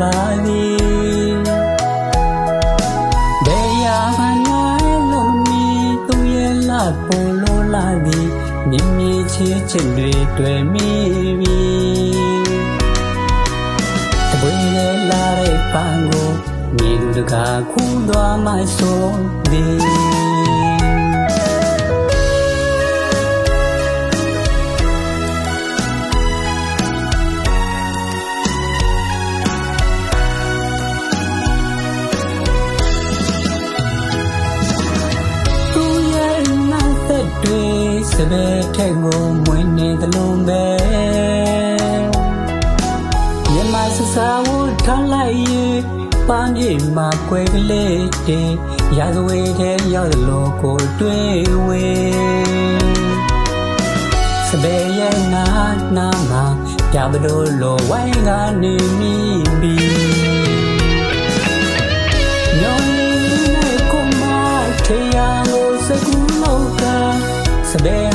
ပါသည်ဘယ်ရာမှနိုင်လို့မီသူရဲ့လာပေါ်လို့လာသည်မြင်မြင်ချစ်ချစ်တွေတွေ့မိပြီတပွေနဲ့လာတဲ့ပန်းကိုမြင်တကားခုသွားမှဆိုသည် ပယ်ထက်ကိုမွေးနေသလုံးပဲမြမဆဆာဝထားလိုက်ရင်ပန်းပြေမှာကွယ်ကလေးတေရာဇဝေတဲ့ရောက်လို့ကိုတွေ့ဝေစပယ်ရဲ့နာနာမှာပြဘလို့လိုဝိုင်းကနေမိပြီညောင်လေးနဲ့ကိုမထေရကိုစကူလောက်ကစပယ်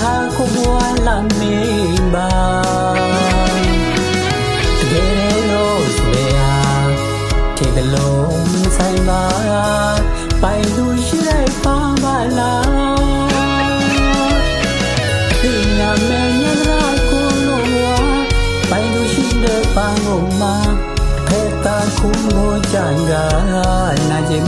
ပါကိုမှာဖက်တာခုမိုးကြံကနာကျင်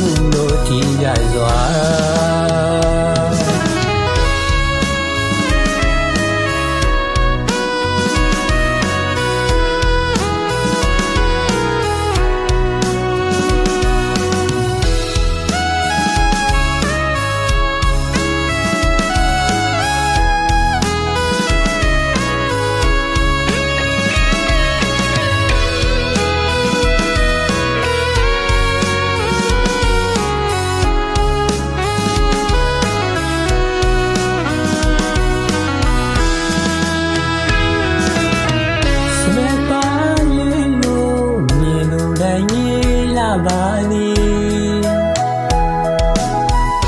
လို့တိုင်းကြီးလာပါသည်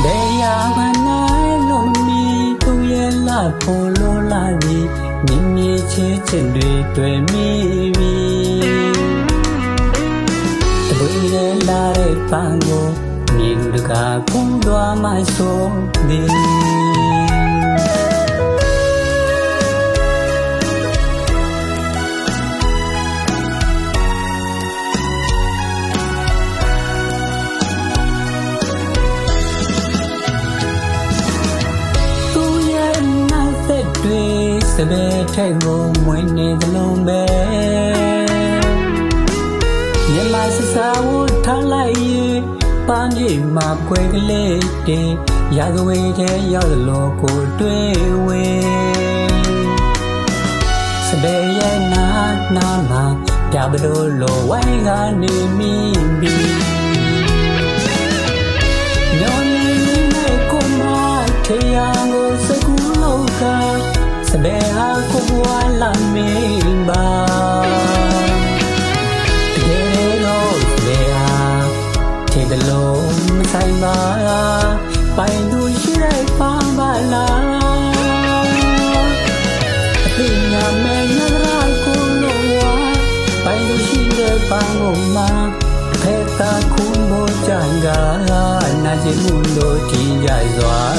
ဘယ်ရာမှနိုင်လို့မီသူရဲ့လာဖို့လို့လာသည်မြင်မြင်ချင်းချင်းတွေတွေ့မိပြီတပွေရဲ့လာတဲ့ပန်းကိုမြင်တကားကုန်းသွားမှဆိုသည် ပယ်ထက်ကိုမွေးနေသလုံးပဲမြမဆဆာဝထားလိုက်ရင်ပန်းကြီးမှာကွယ်ကလေးတင်ရာဇဝေတဲ့ရောက်လို့ကိုတွေ့ဝေစပယ်ရဲ့နာနာမှာပြဘလို့လိုဝိုင်းကနေမိပြီညောင်လေးနဲ့ကိုမထေရကိုစကူလောက်က စပယ်ဟာကိုဘွားလာမင်းပါတကယ်တော့စပယ်ဟာထေကလုံးမဆိုင်ပါပိုင်သူရှိတဲ့ပါပါလားအပညာမဲ့ညရာ